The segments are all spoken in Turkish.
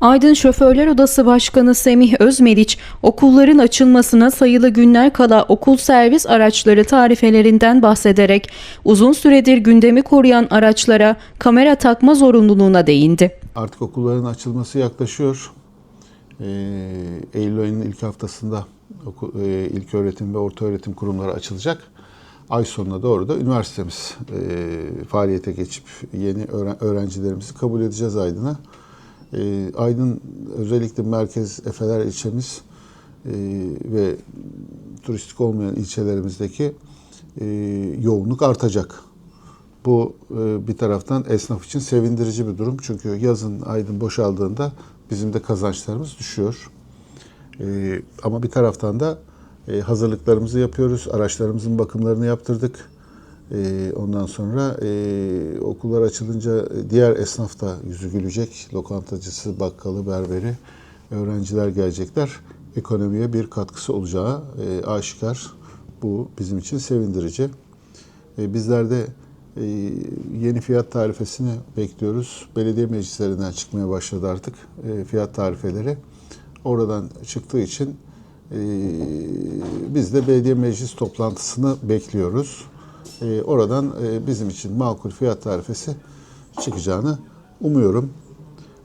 Aydın Şoförler Odası Başkanı Semih Özmeriç, okulların açılmasına sayılı günler kala okul servis araçları tarifelerinden bahsederek uzun süredir gündemi koruyan araçlara kamera takma zorunluluğuna değindi. Artık okulların açılması yaklaşıyor. Ee, Eylül ayının ilk haftasında oku, e, ilk öğretim ve orta öğretim kurumları açılacak. Ay sonuna doğru da üniversitemiz e, faaliyete geçip yeni öğren- öğrencilerimizi kabul edeceğiz Aydın'a. E, Aydın özellikle merkez Efeler ilçemiz e, ve turistik olmayan ilçelerimizdeki e, yoğunluk artacak. Bu e, bir taraftan esnaf için sevindirici bir durum. Çünkü yazın aydın boşaldığında bizim de kazançlarımız düşüyor. E, Ama bir taraftan da e, hazırlıklarımızı yapıyoruz. Araçlarımızın bakımlarını yaptırdık. E, Ondan sonra e, okullar açılınca diğer esnaf da yüzü gülecek. Lokantacısı, bakkalı, berberi, öğrenciler gelecekler. Ekonomiye bir katkısı olacağı e, aşikar. Bu bizim için sevindirici. E, Bizler de e, yeni fiyat tarifesini bekliyoruz. Belediye meclislerinden çıkmaya başladı artık e, fiyat tarifeleri. Oradan çıktığı için e, biz de belediye meclis toplantısını bekliyoruz. E, Oradan e, bizim için makul fiyat tarifesi çıkacağını umuyorum.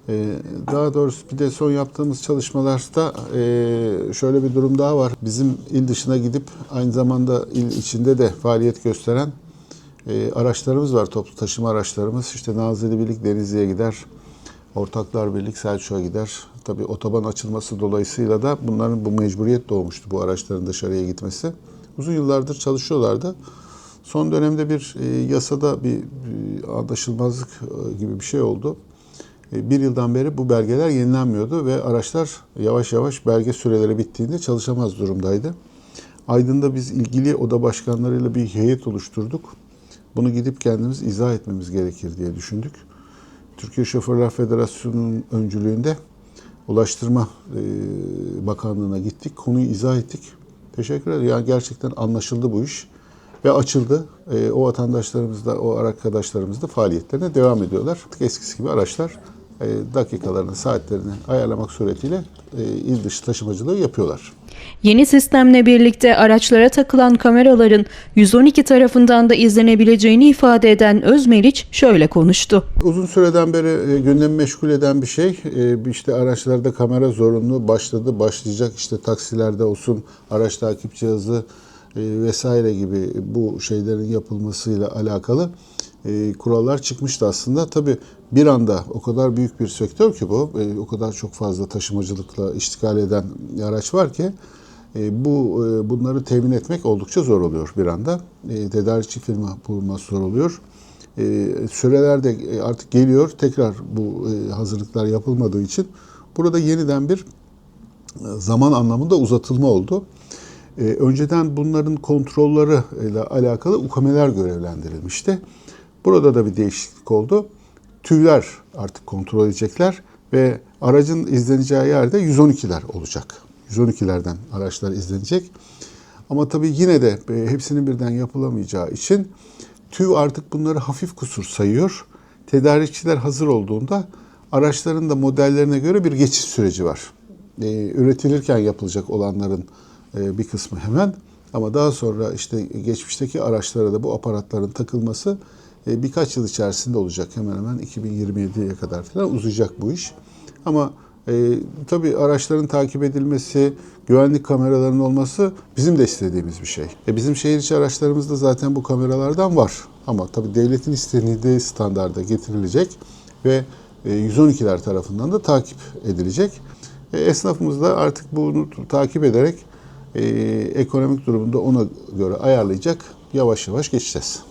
Ee, Daha doğrusu bir de son yaptığımız çalışmalarda e, şöyle bir durum daha var. Bizim il dışına gidip aynı zamanda il içinde de faaliyet gösteren e, araçlarımız var. Toplu taşıma araçlarımız. İşte Nazilli Birlik Denizli'ye gider. Ortaklar Birlik Selçuk'a gider. Tabii otoban açılması dolayısıyla da bunların bu mecburiyet doğmuştu bu araçların dışarıya gitmesi. Uzun yıllardır çalışıyorlardı. Son dönemde bir e, yasada bir, bir anlaşılmazlık e, gibi bir şey oldu. E, Bir yıldan beri bu belgeler yenilenmiyordu ve araçlar yavaş yavaş belge süreleri bittiğinde çalışamaz durumdaydı. Aydın'da biz ilgili oda başkanlarıyla bir heyet oluşturduk. Bunu gidip kendimiz izah etmemiz gerekir diye düşündük. Türkiye Şoförler Federasyonu'nun öncülüğünde Ulaştırma e, Bakanlığı'na gittik. Konuyu izah ettik. Teşekkür ederim. Yani gerçekten anlaşıldı bu iş. Ve açıldı. E, o vatandaşlarımız da, o arkadaşlarımız da faaliyetlerine devam ediyorlar. Artık eskisi gibi araçlar e, dakikalarını, saatlerini ayarlamak suretiyle e, il dışı taşımacılığı yapıyorlar. Yeni sistemle birlikte araçlara takılan kameraların 112 tarafından da izlenebileceğini ifade eden Özmeriç şöyle konuştu. Uzun süreden beri e, gündemi meşgul eden bir şey. E, işte araçlarda kamera zorunlu başladı, başlayacak. İşte taksilerde olsun, araç takip cihazı vesaire gibi bu şeylerin yapılmasıyla alakalı e, kurallar çıkmıştı aslında. Tabii bir anda o kadar büyük bir sektör ki bu, e, o kadar çok fazla taşımacılıkla iştigal eden araç var ki e, bu e, bunları temin etmek oldukça zor oluyor bir anda. E, tedarikçi firma bulması zor oluyor. E, süreler de e, artık geliyor. Tekrar bu e, hazırlıklar yapılmadığı için burada yeniden bir e, zaman anlamında uzatılma oldu. E, önceden bunların kontrolleri ile alakalı ukameler görevlendirilmişti. Burada da bir değişiklik oldu. TÜV'ler artık kontrol edecekler ve aracın izleneceği yerde 112'ler olacak. 112'lerden araçlar izlenecek. Ama tabii yine de e, hepsinin birden yapılamayacağı için TÜV artık bunları hafif kusur sayıyor. Tedarikçiler hazır olduğunda araçların da modellerine göre bir geçiş süreci var. E, üretilirken yapılacak olanların bir kısmı hemen ama daha sonra işte geçmişteki araçlara da bu aparatların takılması e, birkaç yıl içerisinde olacak. Hemen hemen 2027'ye kadar falan uzayacak bu iş. Ama e, tabii araçların takip edilmesi, güvenlik kameralarının olması bizim de istediğimiz bir şey. E, bizim şehir içi araçlarımızda zaten bu kameralardan var. Ama tabii devletin istediği standarda getirilecek ve e, 112'ler tarafından da takip edilecek. E, esnafımız da artık bunu takip ederek e, ekonomik durumunda ona göre ayarlayacak. Yavaş yavaş geçeceğiz.